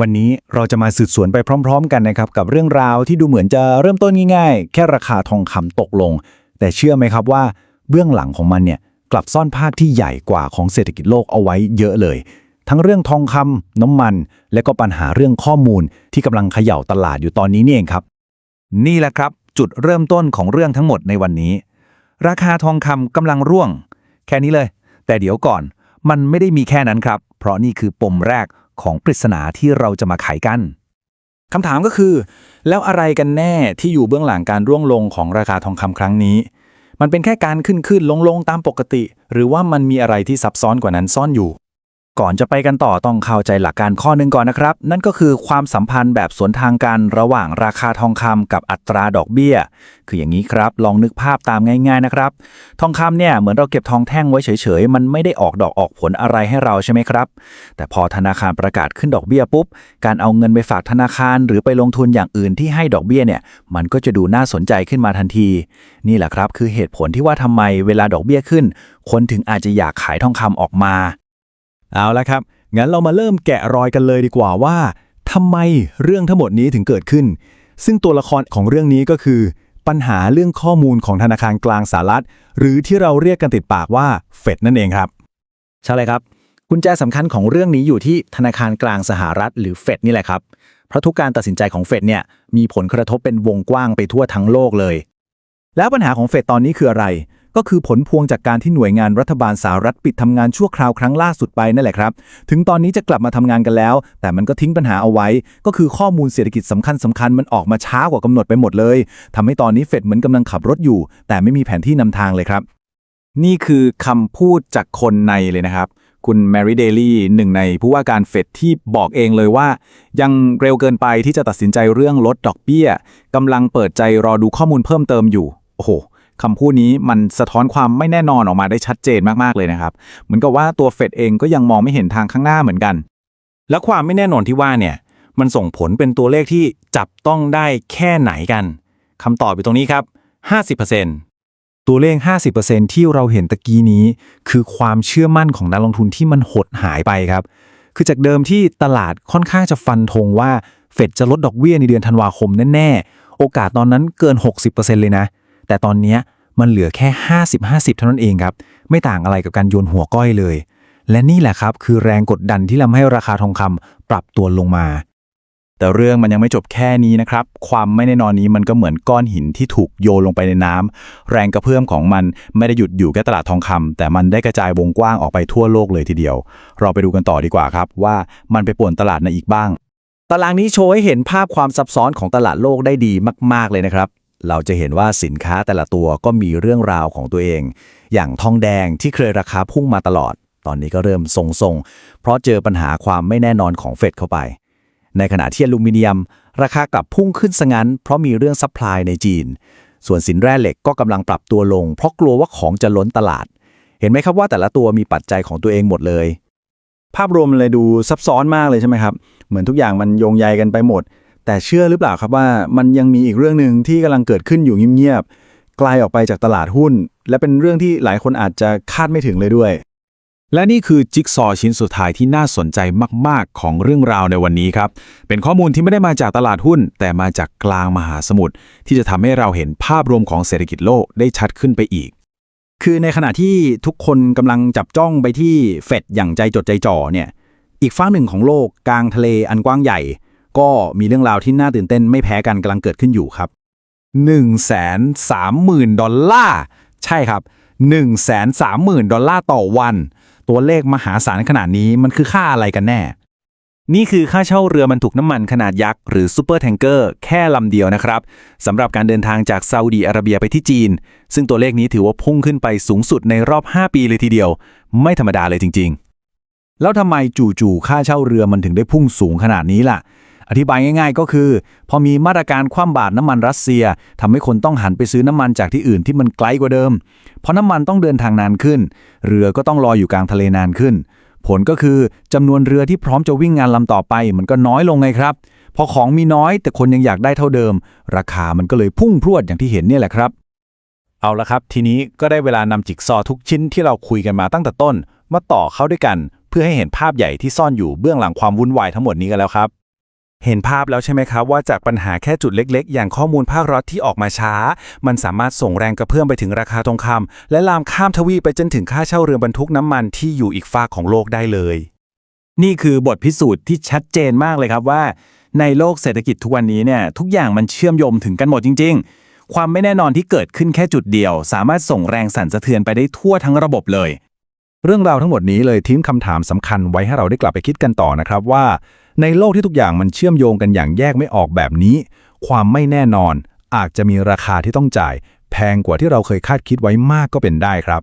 วันนี้เราจะมาสืบสวนไปพร้อม ๆ กันนะครับกับเรื่องราวที่ดูเหมือนจะเริ่มต้นง่ายๆ แค่ราคาทองคำตกลง แต่เชื่อไหมครับว่าเบื้องหลังของมันเนี่ยกลับซ่อนภาคที่ใหญ่กว่าของเศรษฐกิจโลกเอาไว้เยอะเลย ทั้งเรื่องทองคำน้ำมัน และก็ปัญหาเรื่องข้อมูลที่กำลังเขย่าตลาดอยู่ตอนนี้นี่เองครับ นี่แหละครับ จุดเริ่มต้นของเรื่องทั้งหมดในวันนี้ ราคาทองคำกำลังร่วง แค่นี้เลย แต่เดี๋ยวก่อน มันไม่ได้มีแค่นั้นครับ เพราะนี่คือปมแรก ของปริศนาที่เราจะมาไขกันคำถามก็คือ แล้วอะไรกันแน่ที่อยู่เบื้องหลังการร่วงลงของราคาทองคำครั้งนี้ มันเป็นแค่การขึ้นขึ้นลงลงตามปกติ หรือว่ามันมีอะไรที่ซับซ้อนกว่านั้นซ่อนอยู่ ก่อนจะไปกันต่อต้องเข้าใจหลักการข้อหนึ่งก่อนนะครับ นั่นก็คือความสัมพันธ์แบบสวนทางกันระหว่างราคาทองคำกับอัตราดอกเบี้ย คืออย่างนี้ครับ ลองนึกภาพตามง่ายๆนะครับ ทองคำเนี่ยเหมือนเราเก็บทองแท่งไว้เฉยๆ มันไม่ได้ออกดอกออกผลอะไรให้เราใช่ไหมครับ แต่พอธนาคารประกาศขึ้นดอกเบี้ยปุ๊บ การเอาเงินไปฝากธนาคาร หรือไปลงทุนอย่างอื่นที่ให้ดอกเบี้ยเนี่ย มันก็จะดูน่าสนใจขึ้นมาทันที นี่แหละครับ คือเหตุผลที่ว่าทำไมเวลาดอกเบี้ยขึ้น คนถึงอาจจะอยากขายทองคำออกมา เอาละครับ งั้นเรามาเริ่มแกะรอยกันเลยดีกว่าว่าทำไมเรื่องทั้งหมดนี้ถึงเกิดขึ้น ซึ่งตัวละครของเรื่องนี้ก็คือ ปัญหาเรื่องข้อมูลของธนาคารกลางสหรัฐหรือที่เราเรียกกันติดปากว่าเฟดนั่นเองครับ ใช่เลยครับกุญแจสำคัญของเรื่องนี้อยู่ที่ธนาคารกลางสหรัฐหรือเฟดนี่แหละครับ เพราะทุกการตัดสินใจของเฟดเนี่ยมีผลกระทบเป็นวงกว้างไปทั่วทั้งโลกเลย แล้วปัญหาของเฟดตอนนี้คืออะไร ก็คือผลพวงจากการที่หน่วยงานรัฐบาลสหรัฐปิดทำงานชั่วคราวครั้งล่าสุดไปนั่นแหละครับ ถึงตอนนี้จะกลับมาทำงานกันแล้ว แต่มันก็ทิ้งปัญหาเอาไว้ ก็คือข้อมูลเศรษฐกิจสำคัญสคัญๆมันออกมาช้ากว่ากำหนดไปหมดเลยทำให้ตอนนี้เฟดเหมือนกำลังขับรถอยู่ แต่ไม่มีแผนที่นำทางเลยครับ นี่คือคำพูดจากคนในเลยนะครับ คุณแมรี่เดลี่หนึ่งในผู้ว่าการเฟดที่บอกเองเลยว่า ยังเร็วเกินไปที่จะตัดสินใจเรื่องลดดอกเบี้ยกำลังเปิดใจรอดูข้อมูลเพิ่มเติมอยู่ โอ้โห คำพูดนี้มันสะท้อนความไม่แน่นอนออกมาได้ชัดเจนมากๆเลยนะครับ เหมือนกับว่าตัวเฟดเองก็ยังมองไม่เห็นทางข้างหน้าเหมือนกัน แล้วความไม่แน่นอนที่ว่าเนี่ยมันส่งผลเป็นตัวเลขที่จับต้องได้แค่ไหนกันคำตอบอยู่ตรงนี้ครับ 50%ตัวเลข 50%ที่เราเห็นตะกี้นี้ คือความเชื่อมั่นของนักลงทุนที่มันหดหายไปครับ คือจากเดิมที่ตลาดค่อนข้างจะฟันธงว่าเฟดจะลดดอกเบี้ยในเดือนธันวาคมแน่ๆ โอกาสตอนนั้นเกิน 60%เลยนะ แต่ตอนนี้มันเหลือแค่ 50-50 เท่านั้นเองครับ ไม่ต่างอะไรกับการโยนหัวก้อยเลย และนี่แหละครับคือแรงกดดันที่ทำให้ราคาทองคำปรับตัวลงมา แต่เรื่องมันยังไม่จบแค่นี้นะครับ ความไม่แน่นอนนี้มันก็เหมือนก้อนหินที่ถูกโยนลงไปในน้ำแรงกระเพื่อมของมันไม่ได้หยุดอยู่แค่ตลาดทองคำแต่มันได้กระจายวงกว้างออกไปทั่วโลกเลยทีเดียว เราไปดูกันต่อดีกว่าครับ ว่ามันไปป่วนตลาดในอีกบ้าง ตารางนี้โชว์ให้เห็นภาพความซับซ้อนของตลาดโลกได้ดีมาก ๆเลยนะครับ เราจะเห็นว่าสินค้าแต่ละตัวก็มีเรื่องราวของตัวเอง อย่างทองแดงที่เคยราคาพุ่งมาตลอด ตอนนี้ก็เริ่มทรงๆ เพราะเจอปัญหาความไม่แน่นอนของเฟดเข้าไป ในขณะที่อลูมิเนียม ราคากลับพุ่งขึ้นซะงั้น เพราะมีเรื่องซัพพลายในจีน ส่วนสินแร่เหล็กก็กำลังปรับตัวลง เพราะกลัวว่าของจะล้นตลาด เห็นไหมครับว่าแต่ละตัวมีปัจจัยของตัวเองหมดเลย ภาพรวมเลยดูซับซ้อนมากเลยใช่ไหมครับ เหมือนทุกอย่างมันโยงใยกันไปหมด แต่เชื่อหรือเปล่าครับว่ามันยังมีอีกเรื่องหนึ่งที่กำลังเกิดขึ้นอยู่เงียบๆไกลออกไปจากตลาดหุ้น และเป็นเรื่องที่หลายคนอาจจะคาดไม่ถึงเลยด้วย และนี่คือจิ๊กซอว์ชิ้นสุดท้ายที่น่าสนใจมาก ๆ ของเรื่องราวในวันนี้ครับ เป็นข้อมูลที่ไม่ได้มาจากตลาดหุ้น แต่มาจากกลางมหาสมุทรที่จะทำให้เราเห็นภาพรวมของเศรษฐกิจโลกได้ชัดขึ้นไปอีกคือในขณะที่ทุกคนกำลังจับจ้องไปที่เฟดอย่างใจจดใจจ่อเนี่ย อีกฝั่งหนึ่งของโลกกลางทะเลอันกว้างใหญ่ ก็มีเรื่องราวที่น่าตื่นเต้นไม่แพ้กันกำลังเกิดขึ้นอยู่ครับ 1 3 0 0 0 0 ดอลลาร์ใช่ครับ 1 3 0 0 0 0 ดอลลาร์ต่อวัน ตัวเลขมหาศาลขนาดนี้มันคือค่าอะไรกันแน่ นี่คือค่าเช่าเรือบรรทุกน้ำมันขนาดยักษ์หรือซูเปอร์แทงเกอร์แค่ลำเดียวนะครับสำหรับการเดินทางจากซาอุดีอาระเบียไปที่จีน ซึ่งตัวเลขนี้ถือว่าพุ่งขึ้นไปสูงสุดในรอบ 5 ปีเลยทีเดียว ไม่ธรรมดาเลยจริง ๆ แล้วทำไมจู่ๆค่าเช่าเรือมันถึงได้พุ่งสูงขนาดนี้ล่ะ อธิบายง่าย ๆ ก็คือ พอมีมาตรการคว่ำบาตรน้ำมันรัสเซียทำให้คนต้องหันไปซื้อน้ำมันจากที่อื่นที่มันไกลกว่าเดิม เพราะน้ำมันต้องเดินทางนานขึ้น เรือก็ต้องรออยู่กลางทะเลนานขึ้น ผลก็คือจำนวนเรือที่พร้อมจะวิ่งงานลำต่อไป มันก็น้อยลงไงครับพอของมีน้อยแต่คนยังอยากได้เท่าเดิม ราคามันก็เลยพุ่งพรวดอย่างที่เห็นเนี่ยแหละครับ เอาละครับ ทีนี้ก็ได้เวลานำจิกซอทุกชิ้นที่เราคุยกันมาตั้งแต่ต้น มาต่อเข้าด้วยกัน เพื่อให้เห็นภาพใหญ่ที่ซ่อนอยู่เบื้องหลังความวุ่นวายทั้งหมดนี้กันแล้วครับ เห็นภาพแล้วใช่ไหมครับว่าจากปัญหาแค่จุดเล็ก ๆ อย่างข้อมูลภาครัฐที่ออกมาช้า มันสามารถส่งแรงกระเพื่อมไปถึงราคาทองคำและลามข้ามทวีไปจนถึงค่าเช่าเรือบรรทุกน้ำมันที่อยู่อีกฝากของโลกได้เลย นี่คือบทพิสูจน์ที่ชัดเจนมากเลยครับว่า ในโลกเศรษฐกิจทุกวันนี้เนี่ยทุกอย่างมันเชื่อมโยงถึงกันหมดจริง ๆ ความไม่แน่นอนที่เกิดขึ้นแค่จุดเดียว สามารถส่งแรงสั่นสะเทือนไปได้ทั่วทั้งระบบเลย เรื่องราวทั้งหมดนี้เลยทิ้งคำถามสำคัญไว้ให้เราได้กลับไปคิดกันต่อนะครับว่า ในโลกที่ทุกอย่างมันเชื่อมโยงกันอย่างแยกไม่ออกแบบนี้ ความไม่แน่นอนอาจจะมีราคาที่ต้องจ่าย แพงกว่าที่เราเคยคาดคิดไว้มากก็เป็นได้ครับ